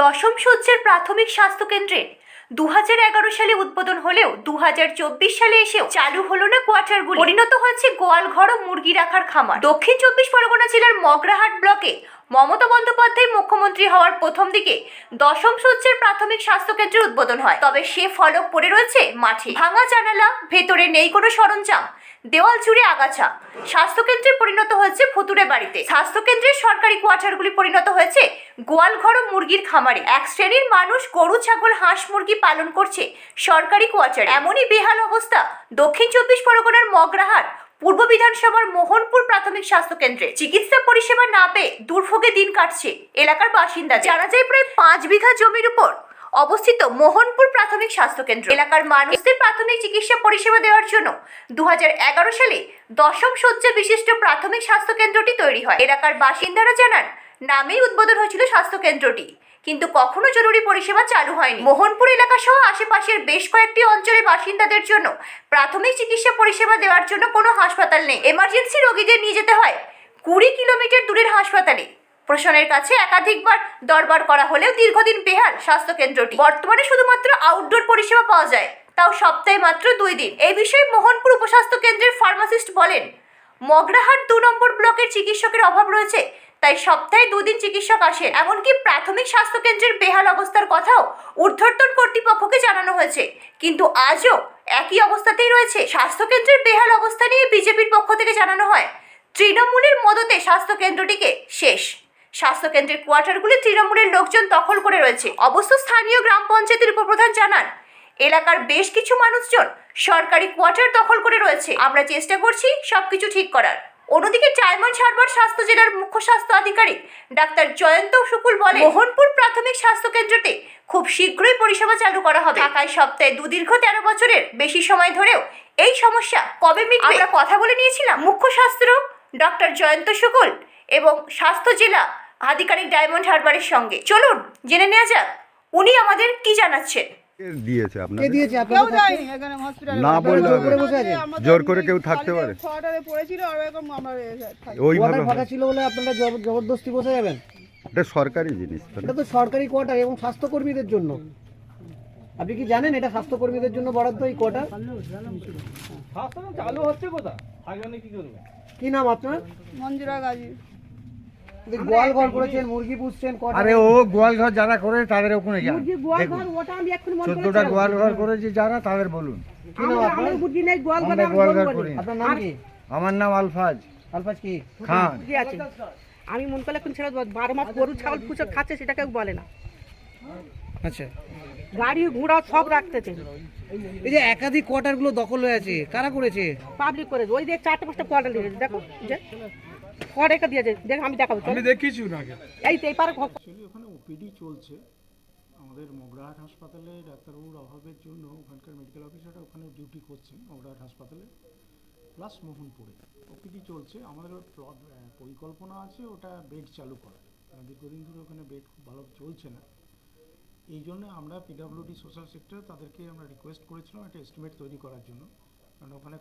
দশম সজ্জের প্রাথমিক স্বাস্থ্য কেন্দ্রে দু এগারো সালে উদ্বোধন হলেও দু হাজার চব্বিশ সালে এসেও চালু হলো না কোয়ার্টারগুলি। পরিণত হচ্ছে গোয়াল ঘর ও মুরগি রাখার খামার। দক্ষিণ চব্বিশ পরগনা জেলার মগরাহাট ব্লকে মমতা বন্দ্যোপাধ্যায় মুখ্যমন্ত্রী হওয়ার প্রথম দিকে দশম সজ্জের প্রাথমিক স্বাস্থ্য কেন্দ্রের উদ্বোধন হয়। তবে সে ফলক পড়ে রয়েছে মাঠে। ভাঙা জানালা, ভেতরে নেই কোনো সরঞ্জাম। দেওয়াল জুড়ে আগাছা। স্বাস্থ্যকেন্দ্রে পরিণত হয়েছে ভুতুরে বাড়িতে। স্বাস্থ্যকেন্দ্রের সরকারি কোয়ার্টারগুলি পরিণত হয়েছে গোয়াল ঘর ও মুরগির খামারে। এক শ্রেণির মানুষ গরু, ছাগল, হাঁস, মুরগি পালন করছে সরকারি কোয়ার্টার। এমনই বেহাল অবস্থা দক্ষিণ চব্বিশ পরগনার মগরাহাট, পূর্ব বিধানসভার মোহনপুর প্রাথমিক স্বাস্থ্য কেন্দ্রে চিকিৎসা পরিষেবা না পেয়ে দুর্ভোগে দিন কাটছে এলাকার বাসিন্দা জানা যায় প্রায় পাঁচ বিঘা জমির উপর অবস্থিত মোহনপুর প্রাথমিক স্বাস্থ্য কেন্দ্র এলাকার মানুষদের প্রাথমিক চিকিৎসা পরিষেবা দেওয়ার জন্য দু হাজার এগারো সালে দশম শয্যা বিশিষ্ট প্রাথমিক স্বাস্থ্য কেন্দ্রটি তৈরি হয়। এলাকার বাসিন্দারা জানান, নামেই উদ্বোধন হয়েছিল স্বাস্থ্য কেন্দ্রটি কিন্তু কখনো জরুরি পরিষেবা চালু হয়নি। মোহনপুর এলাকা সহ আশেপাশের বেশ কয়েকটি অঞ্চলের বাসিন্দাদের জন্য প্রাথমিক চিকিৎসা পরিষেবা দেওয়ার জন্য কোনো হাসপাতাল নেই। এমার্জেন্সি রোগীদের নিয়ে যেতে হয় কুড়ি কিলোমিটার দূরের হাসপাতালে। প্রশাসনের কাছে একাধিকবার দরবার করা হলেও দীর্ঘদিন বেহাল স্বাস্থ্য কেন্দ্রটি বর্তমানে শুধুমাত্র আউটডোর পরিষেবা পাওয়া যায়, তাও সপ্তাহে মাত্র দুই দিন। এই বিষয়ে মোহনপুর উপস্বাস্থ্য কেন্দ্রের ফার্মাসিস্ট বলেন, মগরাহাট দু নম্বর ব্লকের চিকিৎসকের অভাব রয়েছে, তাই সপ্তাহে দুদিন চিকিৎসক আসেন। এমনকি প্রাথমিক স্বাস্থ্য কেন্দ্রের বেহাল অবস্থার কথাও ঊর্ধ্বতন কর্তৃপক্ষকে জানানো হয়েছে। কিন্তু আজও একই অবস্থাতেই রয়েছে। স্বাস্থ্য কেন্দ্রের বেহাল অবস্থা নিয়ে বিজেপির পক্ষ থেকে জানানো হয়, তৃণমূলের মদতে স্বাস্থ্য কেন্দ্রটিকে শেষ। স্বাস্থ্যকেন্দ্রের কোয়ার্টারগুলি তৃণমূলের লোকজন দখল করে রয়েছে। অবশ্য স্থানীয় গ্রাম পঞ্চায়েতের উপপ্রধান জানান, এলাকার বেশ কিছু মানুষজন সরকারি কোয়ার্টার দখল করে রয়েছে। আমরা চেষ্টা করছি সবকিছু ঠিক করার। অন্যদিকে ডায়মন্ড হারবার স্বাস্থ্য জেলার মুখ্য স্বাস্থ্য আধিকারিক ডাক্তার জয়ন্ত শুকুল বলে মোহনপুর প্রাথমিক স্বাস্থ্য কেন্দ্রতে খুব শীঘ্রই পরিষেবা চালু করা হবে। ঢাকায় সপ্তাহে দুদীর্ঘ তেরো বছরের বেশি সময় ধরেও এই সমস্যা কবে মিটবে? আমরা কথা বলে নিয়েছিলাম। মুখ্য স্বাস্থ্য ডক্টর জয়ন্ত শুকুল এবং স্বাস্থ্য জেলা আধিকারিক ডায়মন্ড হারবারের সঙ্গে। চলুন জেনে নেওয়া যাক উনি আমাদের কি জানাচ্ছেন? কে দিয়েছে আপনাকে কেউ যায়নি এখানে হসপিটালে না বললে জোর বসে আছে? জোর করে কেউ থাকতে পারে? কোয়ার্টারে পড়েছিল আর এরকম আমরা ওইভাবে ফাঁকা ছিল বলে আপনারা জবরদস্তি বসে যাবেন? এটা সরকারি জিনিস তো এটা তো সরকারি কোয়ার্টার এবং স্বাস্থ্যকর্মীদের জন্য। আপনি কি জানেন এটা স্বাস্থ্যকর্মীদের জন্য বরাদ্দ এই কোয়ার্টার চালু হচ্ছে কোথা থাকবে কি করবে কি নাম আপনার? মঞ্জুরা গাজী। গোয়াল ঘর করেছেন মুরগি পুষছেন আরে ও গোয়াল ঘর যারা করে তাদের ওখানে যান। চোদ্দটা গোয়াল ঘর করেছে যারা তাদের বলুন। কি নাম আপনার? গোয়াল ঘর করি। না। আপনার নাম কি? আমার নাম আলফাজ। আলফাজ কি? খান। আমি মন করলে এখন ছেড়ে বারো মাস গরু ছাগল পুষে খাচ্ছে সেটা কেউ বলে না। আচ্ছা। গাড়ি ঘোড়া সব রাখতেছে। এই যে একাধিক কোয়ার্টারগুলো দখল হয়ে আছে কারা করেছে? পাবলিক করে ওই যে চারটে পাঁচটা কোয়ার্টার দেখো যে কটা দিয়েছে দেখ আমি দেখাবো চলো। এই তো এই পারে ওখানে ওপিডি চলছে। আমাদের মগরাহাট হাসপাতালে ডাক্তারবাবুর অভাবের জন্য ওখানকার মেডিকেল অফিসাররা ওখানে ডিউটি করছেন মগরাহাট হাসপাতালে প্লাস মোহনপুরে। ওপিডি চলছে। আমাদের পরিকল্পনা আছে ওটা বেড চালু করার। কারণ দীর্ঘদিন ধরে ওখানে বেড খুব ভালো চলছে না। এই জন্য আমরা পিডাব্লিউডি সোশ্যাল সেক্টর তাদেরকে আমরা রিকোয়েস্ট করেছিলাম একটা এস্টিমেট তৈরি করার জন্য। কারণ ওখানে